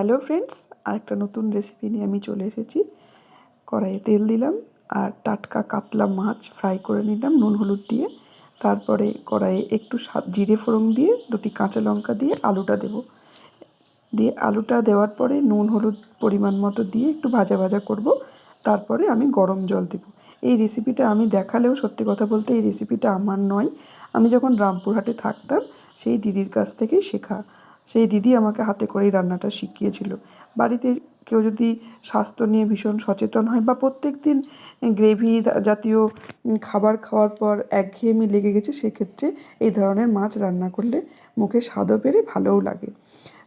Hello friends আরেকটা নতুন recipe নিয়ে আমি চলে এসেছি। কড়াইয়ে তেল দিলাম আর টাটকা কাতলা মাছ ফ্রাই করে নিলাম নুন, হলুদ দিয়ে। তারপরে কড়াইয়ে একটু জিরে ফোড়ন দিয়ে, দুটি কাঁচা লঙ্কা দিয়ে আলুটা দেব। দিয়ে আলুটা দেওয়ার পরে নুন, হলুদ পরিমাণ মতো দিয়ে একটু ভাজা ভাজা করব। তারপরে আমি গরম জল দেব। এই রেসিপিটা আমি দেখালেও সত্যি কথা বলতে এই রেসিপিটা আমার নয়। আমি যখন রামপুরহাটে থাকতাম, সেই দিদির কাছ থেকেই শেখা। সেই দিদি আমাকে হাতে করেই রান্নাটা শিখিয়েছিল। বাড়িতে কেউ যদি স্বাস্থ্য নিয়ে ভীষণ সচেতন হয় বা প্রত্যেক দিন গ্রেভি জাতীয় খাবার খাওয়ার পর একঘেয়েমি লেগে গেছে, সেক্ষেত্রে এই ধরনের মাছ রান্না করলে মুখে স্বাদও পেরে ভালোও লাগে।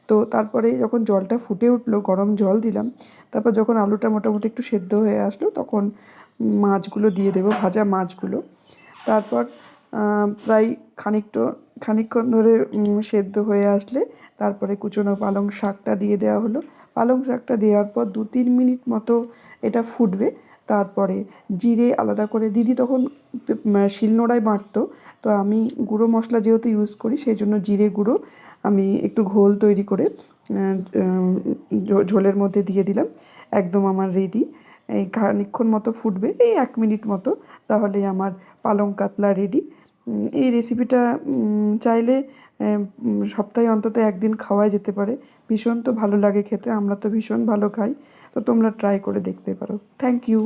তো তারপরে যখন জলটা ফুটে উঠল, গরম জল দিলাম, তারপর যখন আলুটা মোটামুটি একটু সেদ্ধ হয়ে আসলো, তখন মাছগুলো দিয়ে দেবো, ভাজা মাছগুলো। তারপর প্রায় খানিকটা, খানিকক্ষণ ধরে সেদ্ধ হয়ে আসলে তারপরে কুচনো পালং শাকটা দিয়ে দেওয়া হলো। পালং শাকটা দেওয়ার পর দু তিন মিনিট মতো এটা ফুটবে। তারপরে জিরে আলাদা করে, দিদি তখন শিলনোড়ায় বাটতো। তো আমি গুঁড়ো মশলা যেহেতু ইউজ করি সেই জন্য জিরে গুঁড়ো আমি একটু ঘোল তৈরি করে ঝোলের মধ্যে দিয়ে দিলাম। একদম আমার রেডি এই খানিক্ষণ মতো ফুটবে, এই এক মিনিট মতো, তাহলে আমার পালং কাতলা রেডি এই রেসিপিটা চাইলে সপ্তাহে অন্তত একদিন খাওয়াই যেতে পারে। ভীষণ তো ভালো লাগে খেতে, আমরা তো ভীষণ ভালো খাই। তো তোমরা ট্রাই করে দেখতে পারো। Thank you